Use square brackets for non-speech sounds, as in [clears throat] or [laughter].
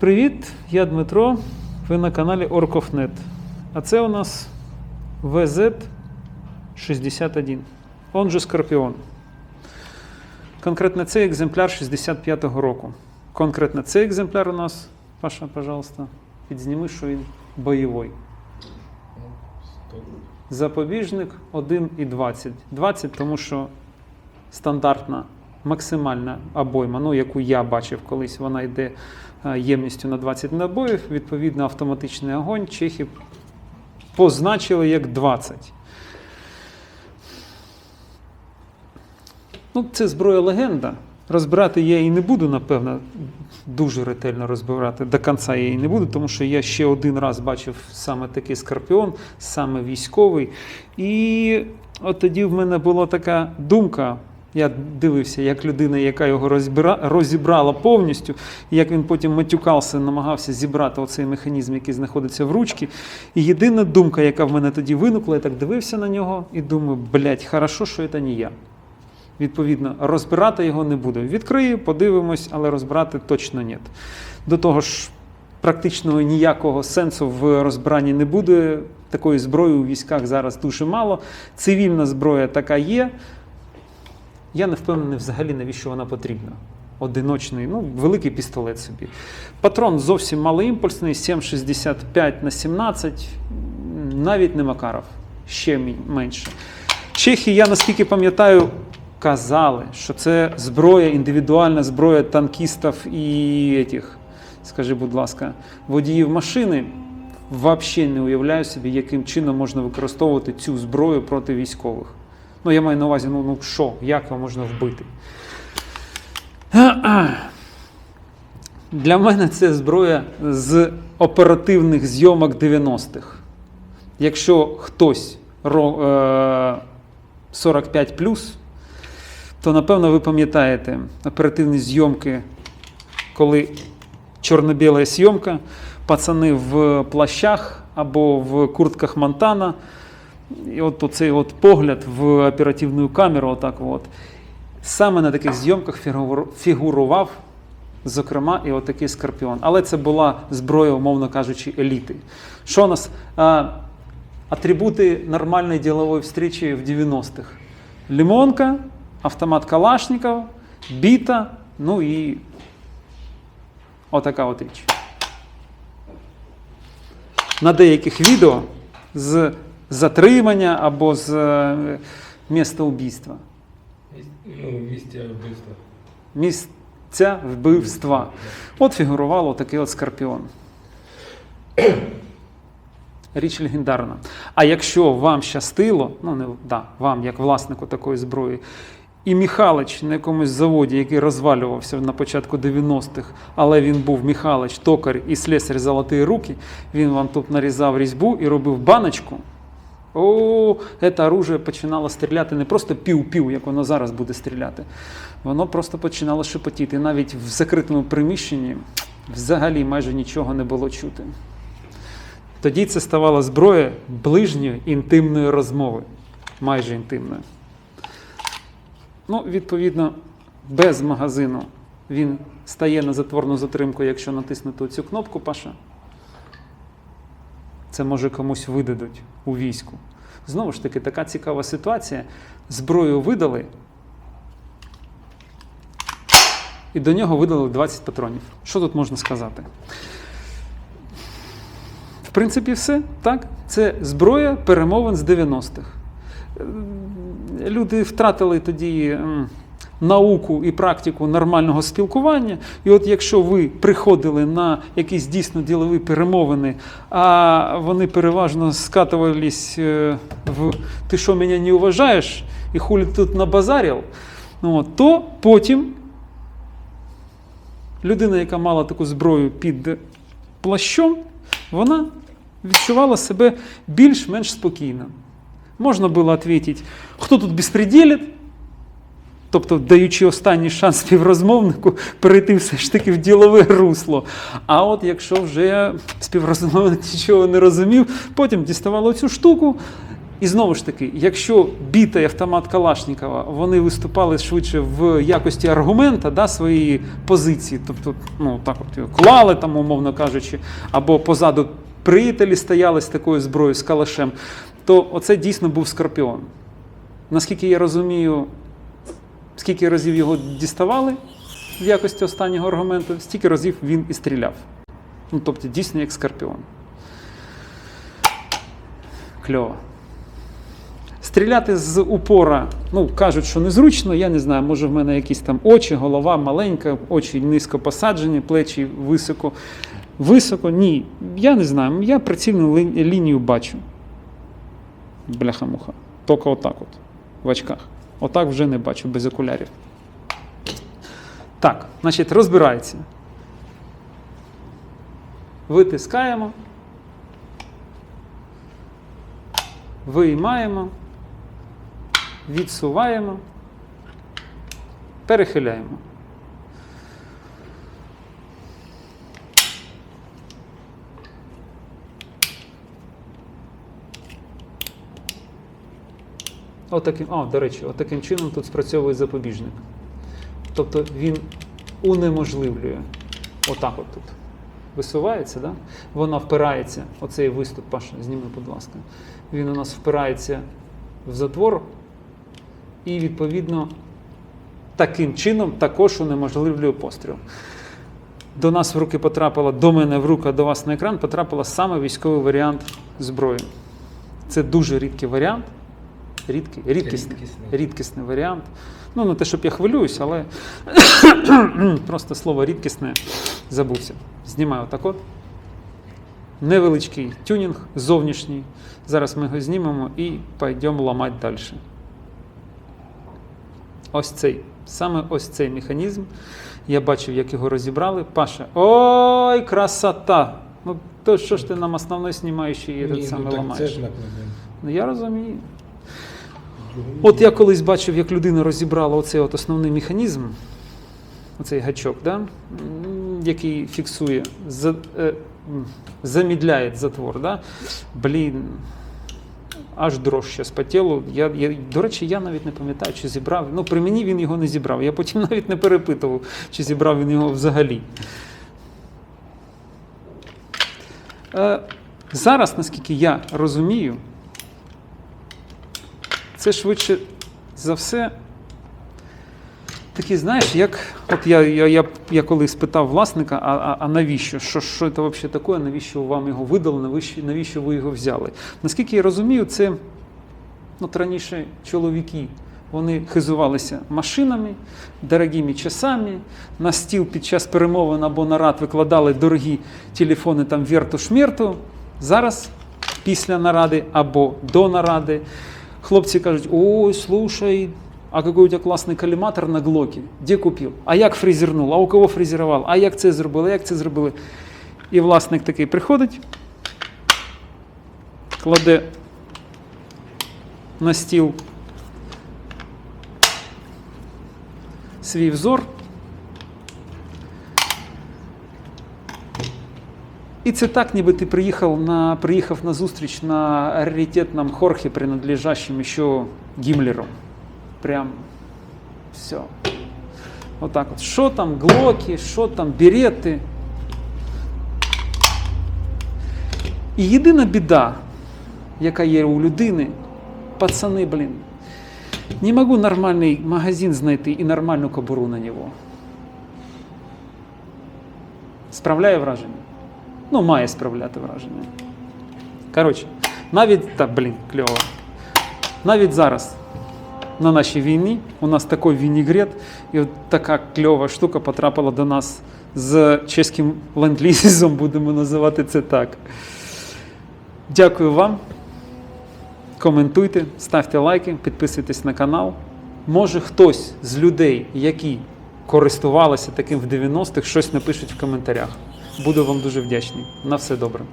Привіт, я Дмитро. Ви на каналі Orkofnet. А це у нас VZ61, он же Скорпіон. Конкретно цей екземпляр 65-го року. Конкретно цей екземпляр у нас, Паша, пожалуйста, підзніми, що він бойовий. Запобіжник 1,20. 20, тому що стандартна максимальна обойма, ну, яку я бачив колись, вона йде е, ємністю на 20 набоїв. Відповідно, автоматичний огонь чехи позначили як 20. Ну, це зброя легенда. Розбирати я її не буду, напевно, дуже ретельно розбирати. До кінця я її не буду, тому що я ще один раз бачив саме такий скорпіон, саме військовий. І от тоді в мене була така думка. Я дивився, як людина, яка його розбира, розібрала повністю, і як він потім матюкався, намагався зібрати оцей механізм, який знаходиться в ручці. І єдина думка, яка в мене тоді виникла, я так дивився на нього і думаю, блядь, хорошо, що це не я. Відповідно, розбирати його не буду. Відкрию, подивимось, але розбирати точно ні. До того ж, практично ніякого сенсу в розбиранні не буде. Такої зброї у військах зараз дуже мало. Цивільна зброя така є. Я не впевнений взагалі, навіщо вона потрібна. Одиночний, ну, великий пістолет собі. Патрон зовсім малоімпульсний, 7,65 на 17, навіть не Макаров, ще менше. Чехи, я наскільки пам'ятаю, казали, що це зброя, індивідуальна зброя танкістів і етих, скажи, будь ласка, водіїв машини. Взагалі не уявляю собі, яким чином можна використовувати цю зброю проти військових. Ну, я маю на увазі, ну, ну що, як його можна вбити? Для мене це зброя з оперативних зйомок 90-х. Якщо хтось ро- е, 45 то напевно ви пам'ятаєте оперативні зйомки, коли чорно-біла зйомка, пацани в плащах або в куртках Монтана. І от оцей от погляд в оперативну камеру, отак от. Саме на таких зйомках фігурував, зокрема, і отакий скорпіон. Але це була зброя, умовно кажучи, еліти. Що у нас? А, атрибути нормальної ділової встречі в 90-х. Лимонка, автомат Калашников, біта, ну і отака от річ. На деяких відео з затримання або з е, місця вбійства. Ну, місця вбивства. Місця вбивства. От фігурувало такий от скорпіон. [clears throat] Річ легендарна. А якщо вам щастило, ну не да, вам, як власнику такої зброї, і Михалич на якомусь заводі, який розвалювався на початку 90-х, але він був Михалич, токар і слесар золоті руки, він вам тут нарізав різьбу і робив баночку. О, це оружие починало стріляти не просто пів-пів, як воно зараз буде стріляти. Воно просто починало шепотіти. Навіть в закритому приміщенні взагалі майже нічого не було чути. Тоді це ставала зброя ближньої інтимної розмови, майже інтимної. Ну, відповідно, без магазину він стає на затворну затримку, якщо натиснути цю кнопку, Паша. Це може комусь видадуть у війську. Знову ж таки, така цікава ситуація. Зброю видали, і до нього видали 20 патронів. Що тут можна сказати? В принципі, все. Так? Це зброя перемовин з 90-х. Е, Люди втратили тоді науку і практику нормального спілкування. І от якщо ви приходили на якісь дійсно ділові перемовини, а вони переважно скатувались е, в ти що мене не вважаєш, і хулі тут набазарив, ну, то потім людина, яка мала таку зброю під плащом, вона відчувала себе більш-менш спокійно. Можна було відповідати, хто тут безпреділить, тобто даючи останній шанс співрозмовнику перейти все ж таки в ділове русло. А от якщо вже співрозмовник нічого не розумів, потім діставало цю штуку І знову ж таки, якщо біта і автомат Калашникова вони виступали швидше в якості аргумента да, своєї позиції, тобто, ну так от клали там, умовно кажучи, або позаду приятелі стояли з такою зброєю, з калашем, то оце дійсно був скорпіон. Наскільки я розумію, скільки разів його діставали в якості останнього аргументу, стільки разів він і стріляв. Ну, тобто, дійсно як скорпіон. Кльово. Стріляти з упора, ну кажуть, що незручно. Я не знаю, може в мене якісь там очі, голова маленька, очі низько посаджені, плечі високо. Високо, ні. Я не знаю. Я прицільну ли- лінію бачу. Бляха-муха. Тільки отак от, в очках. Отак вже не бачу без окулярів. Так, значить, розбирається. Витискаємо. Виймаємо, відсуваємо, перехиляємо. Отаким, а, до речі, отаким чином тут спрацьовує запобіжник. Тобто він унеможливлює. Отак от тут. Висувається, да? вона впирається, оцей виступ, Паша, зніми, будь ласка. Він у нас впирається в затвор, і, відповідно, таким чином також унеможливлює постріл. До нас в руки потрапила, до мене в руку, а до вас на екран потрапила саме військовий варіант зброї. Це дуже рідкий варіант. Рідкий, рідкісний, Рідкісний. рідкісний варіант. Ну, не те, щоб я хвилююсь, але [coughs] просто слово рідкісне забувся. Знімаю отак от. Невеличкий тюнінг зовнішній. Зараз ми його знімемо і пойдемо ламати далі. Ось цей. Саме ось цей механізм. Я бачив, як його розібрали. Паша. Ой, красота! Ну, то що ж ти нам основной знімаєш і Ні, саме ну, це ламаєш? ж накладемо. Ну я розумію. От я колись бачив, як людина розібрала оцей от основний механізм, оцей гачок, да? який фіксує, за, е, замідляє затвор. Да? Блін, аж дрож щас по тілу. Я, я, до речі, я навіть не пам'ятаю, чи зібрав. Ну, при мені він його не зібрав. Я потім [laughs] навіть не перепитував, чи зібрав він його взагалі. Е, зараз, наскільки я розумію, це швидше за все. Такі, знаєш, як от я, я, я, я коли спитав власника, а, а, а навіщо? Що, що це взагалі таке? Навіщо вам його видали? Навіщо, навіщо ви його взяли? Наскільки я розумію, це от раніше чоловіки. Вони хизувалися машинами, дорогими часами. На стіл під час перемовин або нарад викладали дорогі телефони там верту-шмерту. Зараз, після наради або до наради, хлопці кажуть: ой, слушай, а який у тебе класний каліматор на глокі, Де купив? А як фрезернув? А у кого фрезерував? А як це зробили? А як це зробили? І власник такий приходить, кладе на стіл свій взор. І це так, ніби ти приїхав на, приїхав на зустріч на раритетном хорхе, принадлежащем еще Гіммлеру. Прям все. Отак от. Що там глоки, що там берети. І єдина біда, яка є у людини, пацани, блін, не можу нормальний магазин знайти і нормальну кобуру на нього. Справляє враження? Ну, має справляти враження. Коротше, навіть, та блін, кльово. Навіть зараз на нашій війні у нас такий вінігрет, і от така кльова штука потрапила до нас з чеським ленд-лізом, будемо називати це так. Дякую вам. Коментуйте, ставте лайки, підписуйтесь на канал. Може хтось з людей, які користувалися таким в 90-х, щось напишуть в коментарях. Буду вам дуже вдячний. На все добре.